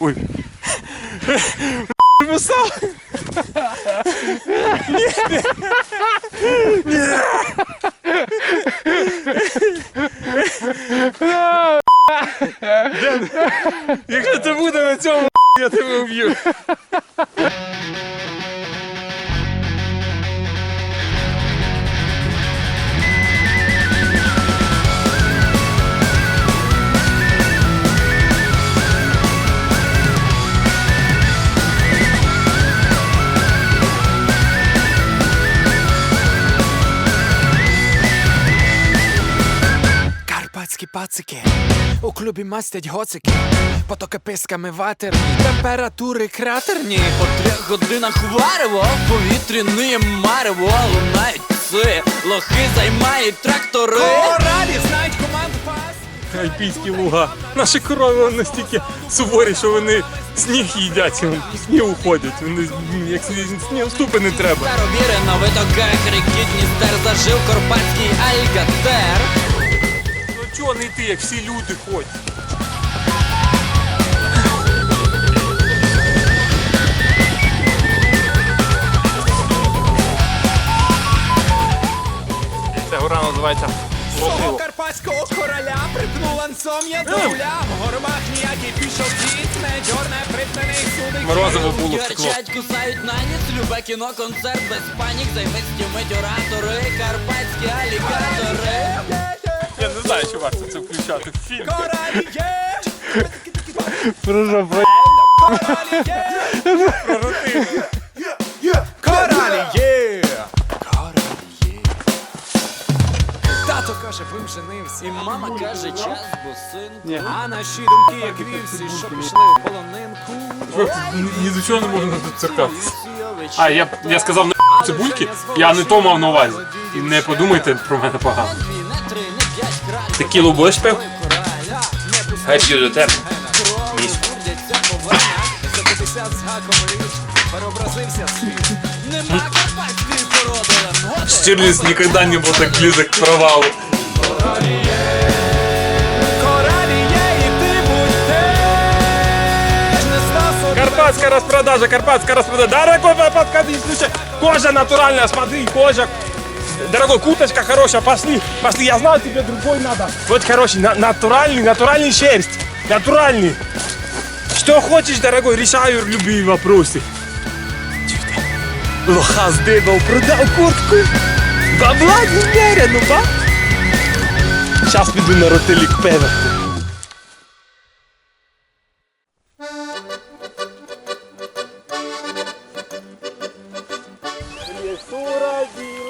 Ой. Висав. Ден, Якщо це буде на цьому, я тебе вб'ю. Пацики у клубі мастять гоцики, потоки писками ватерні, температури кратерні. По трьох годинах варево, в повітрі ниє марево, лунають пси, лохи займають трактори. Оралі знають команду пас. Альпійські луга. Наші корови вони настільки суворі, що вони сніг їдять, вони по снігу. Вони як сніг ступи не треба. Старовіри на витоках ріки Дністер зажив карпатський альгатер. Чого не йти, як всі люди ходять? Ця гора називається Свого карпатського короля припнув ланцом я до руля. В горбах ніякий пішов дід, не дьорне припнений судик. Морозиво було в стекло. Гарчать, кусають на ніс, любе кіно, концерт без панік, займисті медіоратори, карпатські алігатори. Чи варто це включати в фільм. Коралі є! Коралі є! Коралі є! Тато каже, ви женився. І мама каже, час, бо син. А наші думки, як вівсі, що пішли в полонинку. Ні до чого не можна тут циркатися. А, я, я сказав на цибульки, я не то мав на увазі. І не подумайте про мене погано. Текілу будеш пив? Хай п'ю до тебе. кров, Міс. крутяться повиння. За 50 з гаком річ, переобразився світ. Нема карпатської породи, лемоти. Штирлиц никогда не был так близок к провалу. Карпатская распродажа, карпатская распродажа. Дорогой, слушай. Кожа натуральная, смотри, кожа. Дорогой, куточка хорошая, пошли, пошли. Я знаю, тебе другой надо. Вот хороший, на- натуральный, натуральный шерсть. Натуральный. Что хочешь, дорогой, решаю любые вопросы. Чё ты? Лоха сбегал, продал куртку. Бабла немерено, ба? Сейчас піду на ротелік пива.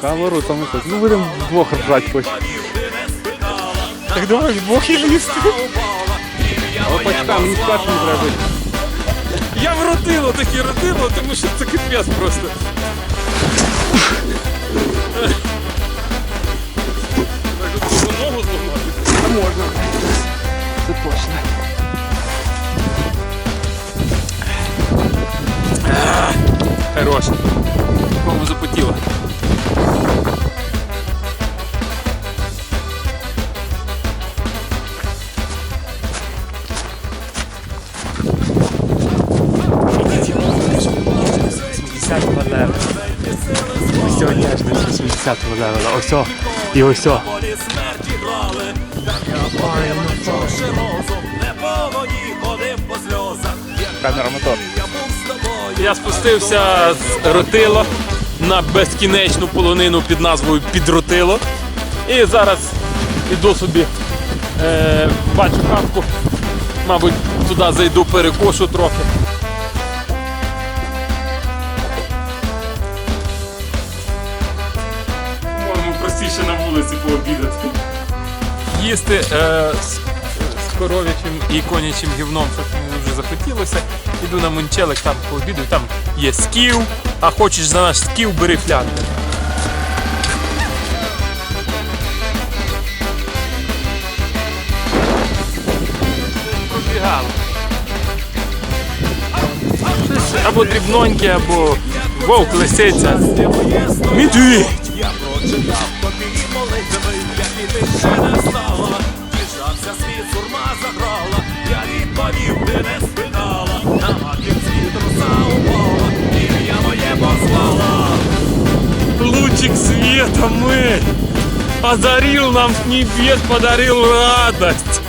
Камеру там это. так. Ну будемо вдвох ржать хоть. Так давай Бог и лист? Опачка, мені не треба. Я в ротило таке ротило, тому що це капець просто. Левела. Ось о. І ось о. Камера мотор. Я спустився з Ротило на безкінечну полонину під назвою Підротило. І зараз іду собі, е, бачу хатку, мабуть, туди зайду, перекошу трохи. Їсти е, з, з коров'ячим і конячим гівном, щось мені дуже захотілося. Іду на Мончелик, там пообідаю, там є скіл, а хочеш за наш скіл, бери флянку. Або дрібноньке, або вовк лисиця. Медведь! Я прочитав тобі молитви, які ти ще не знала. Озарил нам с небес, подарил радость.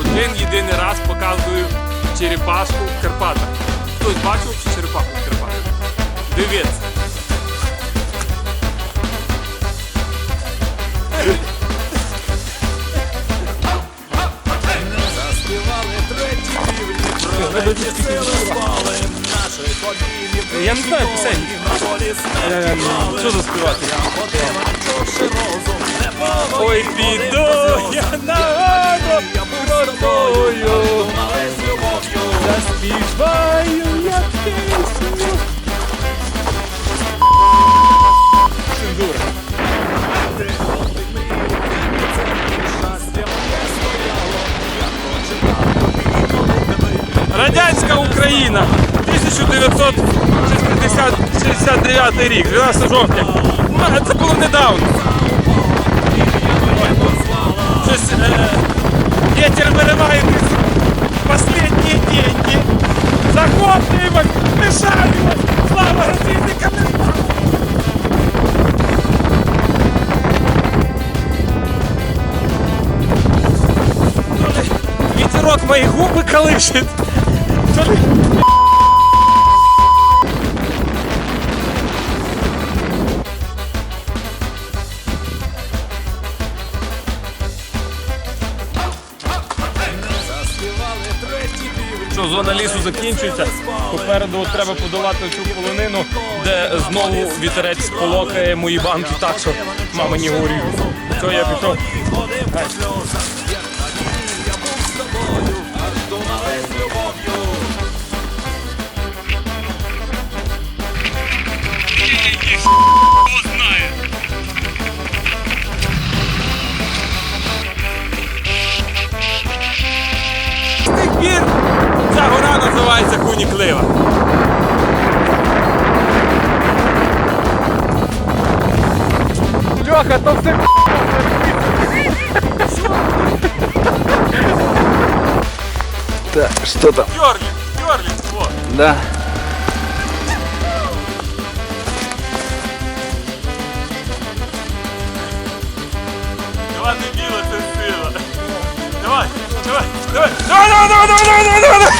Один єдиний раз показую черепашку в Карпатах. Хтось бачив чи черепаху в Карпатах? Дивіться. Я не знаю пісень. Що заспівати? Ой, піду я на гору, Радянська Україна, 1969 рік, 12 жовтня. Це було недавно. Щось е, ветер вириває последние деньги. Захоплювать, мешают, слава родинникам. Ветерок мои губы колышет. Що зона лісу закінчується. Попереду треба подолати цю полонину, де знову вітерець сполокає мої банки так, що мамині горі. Що я пішов. З тих пір ця гора називається Куніклива. Льоха, то все Так, что там? Йорлік, Йорлік, вот. Да. 나와 나와 나와 나와 나와 나와 나와